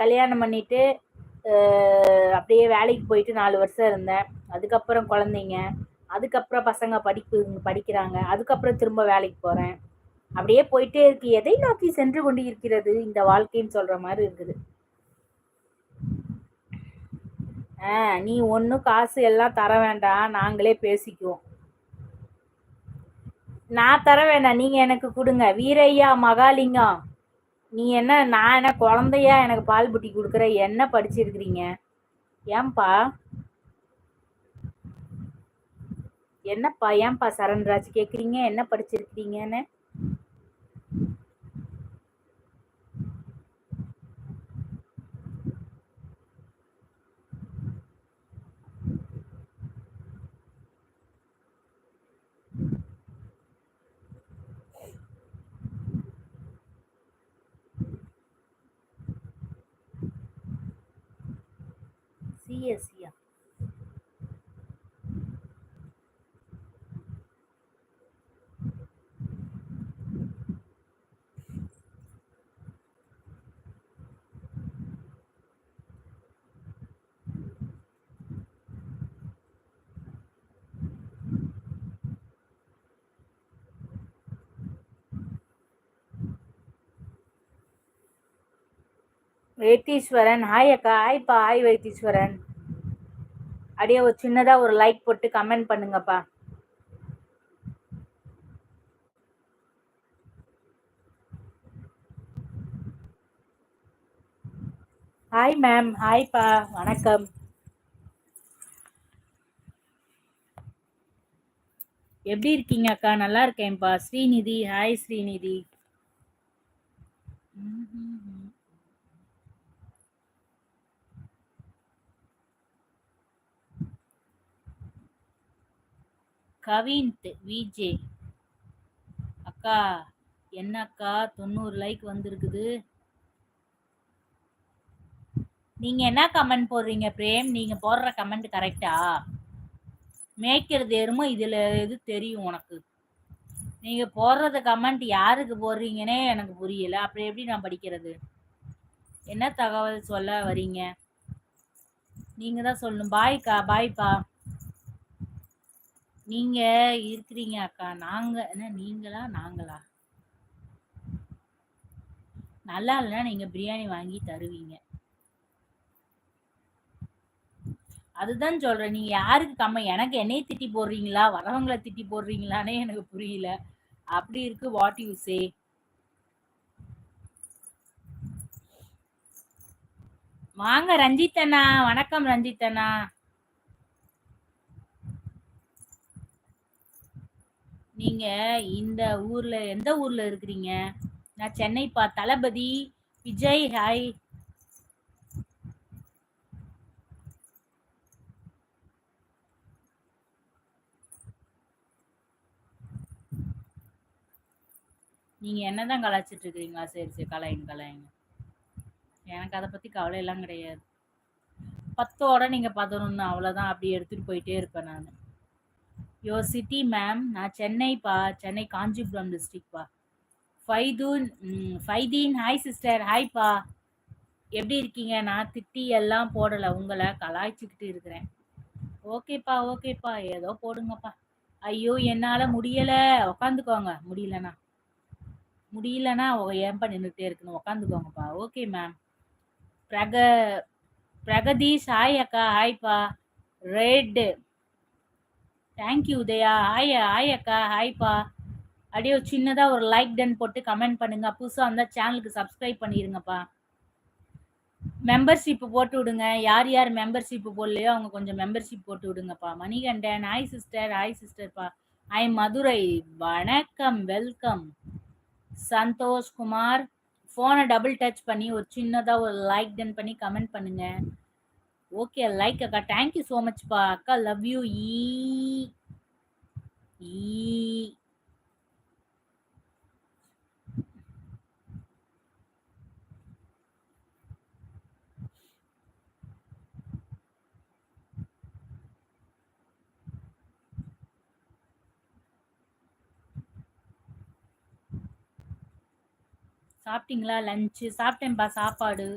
கல்யாணம் பண்ணிட்டு அப்படியே வேலைக்கு போயிட்டு நாலு வருஷம் இருந்தேன். அதுக்கப்புறம் குழந்தைங்க அதுக்கப்புறம் பசங்க படிப்பு படிக்கிறாங்க. அதுக்கப்புறம் திரும்ப வேலைக்கு போகிறேன் அப்படியே போயிட்டே இருக்கு. எதை நோக்கி சென்று கொண்டு இருக்கிறது இந்த வாழ்க்கைன்னு சொல்ற மாதிரி இருக்குது. ஆ நீ ஒன்றும் காசு எல்லாம் தர வேண்டாம். நாங்களே பேசிக்குவோம். நான் தர வேண்டாம். நீங்க எனக்கு கொடுங்க. வீரையா மகாலிங்கம். நீ என்ன நான் என்ன குழந்தையா எனக்கு பால் புட்டி கொடுக்குற? என்ன படிச்சிருக்கிறீங்க? ஏன்பா? என்னப்பா ஏன்பா சரண்ராஜ் கேக்குறீங்க? என்ன படிச்சிருக்கிறீங்கன்னு? சிஎஸ்சியா வைத்தீஸ்வரன் ஹாய் அக்கா ஹாய்ப்பா ஹாய் வைத்தீஸ்வரன் அப்படியே ஒரு சின்னதா ஒரு லைக் போட்டு கமெண்ட் பண்ணுங்கப்பா. ஹாய் மேம் ஹாய்ப்பா வணக்கம். எப்படி இருக்கீங்க அக்கா? நல்லா இருக்கேன்ப்பா. ஸ்ரீநிதி. ஹாய் ஸ்ரீநிதி. ம்ஹும். விஜே. அக்கா என்ன அக்கா தொண்ணூறு லைக் வந்திருக்குது. நீங்க என்ன கமெண்ட் போடுறீங்க பிரேம்? நீங்க போடுற கமெண்ட் கரெக்டா மேய்க்கிறது எருமோ இதுல எது தெரியும் உனக்கு. நீங்க போடுறது கமெண்ட் யாருக்கு போடுறீங்கன்னே எனக்கு புரியல. அப்புறம் எப்படி நான் படிக்கிறது? என்ன தகவல் சொல்ல வரீங்க? நீங்க தான் சொல்லணும். பாய்க்கா பாய்ப்பா நீங்க இருக்கிறீங்க அக்கா. நாங்க என்ன நீங்களா? நாங்களா? நல்லா இல்லைன்னா நீங்க பிரியாணி வாங்கி தருவீங்க. அதுதான் சொல்றேன். நீங்க யாருக்கு கம்ம? எனக்கு என்னைய திட்டி போடுறீங்களா? வரவங்களை திட்டி போடுறீங்களானே எனக்கு புரியல. அப்படி இருக்கு. வாட் யூ சே வாங்க ரஞ்சித் அண்ணா. வணக்கம் ரஞ்சித் நீங்கள் நீங்க இந்த ஊர்ல எந்த ஊர்ல இருக்கிறீங்க? நான் சென்னைப்பா தளபதி விஜய் ஹாய். நீங்க என்னதான் கலாச்சிட்டு இருக்கிறீங்களா சரி சரி கலாயுங்க கலாயுங்க. எனக்கு அதை பத்தி கவலை எல்லாம் கிடையாது. பத்தோட நீங்க பதினொன்னு அவ்வளவுதான் அப்படி எடுத்துட்டு போயிட்டே இருப்பேன் நான். யோ சிட்டி மேம் நான் சென்னைப்பா சென்னை காஞ்சிபுரம் டிஸ்ட்ரிக்ட்பா ஃபைதூன் ஃபைதீன் ஹாய் சிஸ்டர் ஹாய்ப்பா எப்படி இருக்கீங்க? நான் திட்டி எல்லாம் போடலை உங்களை கலாய்ச்சிக்கிட்டு இருக்கிறேன். ஓகேப்பா ஓகேப்பா ஏதோ போடுங்கப்பா. ஐயோ என்னால் முடியலை. உக்காந்துக்கோங்க. முடியலண்ணா முடியலன்னா ஏன்பா நின்றுட்டே இருக்கணும். உக்காந்துக்கோங்கப்பா. ஓகே மேம் பிரக பிரகதீஷ் ஹாய் அக்கா. ஹாய்ப்பா red thank you Udaya hi hi அக்கா. ஹாய்ப்பா அப்படியே ஒரு சின்னதாக ஒரு லைக் டன் போட்டு கமெண்ட் பண்ணுங்க. புதுசாக வந்தால் சேனலுக்கு சப்ஸ்கிரைப் பண்ணிடுங்கப்பா மெம்பர்ஷிப் போட்டு விடுங்க. யார் யார் மெம்பர்ஷிப் போடலையோ அவங்க கொஞ்சம் மெம்பர்ஷிப் போட்டு விடுங்கப்பா. மணிகண்டன் ஹாய் சிஸ்டர் ஹாய் சிஸ்டர்ப்பா ஹாய் மதுரை. வணக்கம். வெல்கம் சந்தோஷ்குமார். ஃபோனை டபுள் டச் பண்ணி ஒரு சின்னதாக ஒரு லைக் டன் பண்ணி கமெண்ட் பண்ணுங்கள் ஓகே லைக் அக்கா. தேங்க்யூ ஸோ மச்ப்பா அக்கா லவ் யூ ஈ ஈ சாப்பிட்டீங்களா? லஞ்சு சாப்பிட்டேன்ப்பா சாப்பாடு.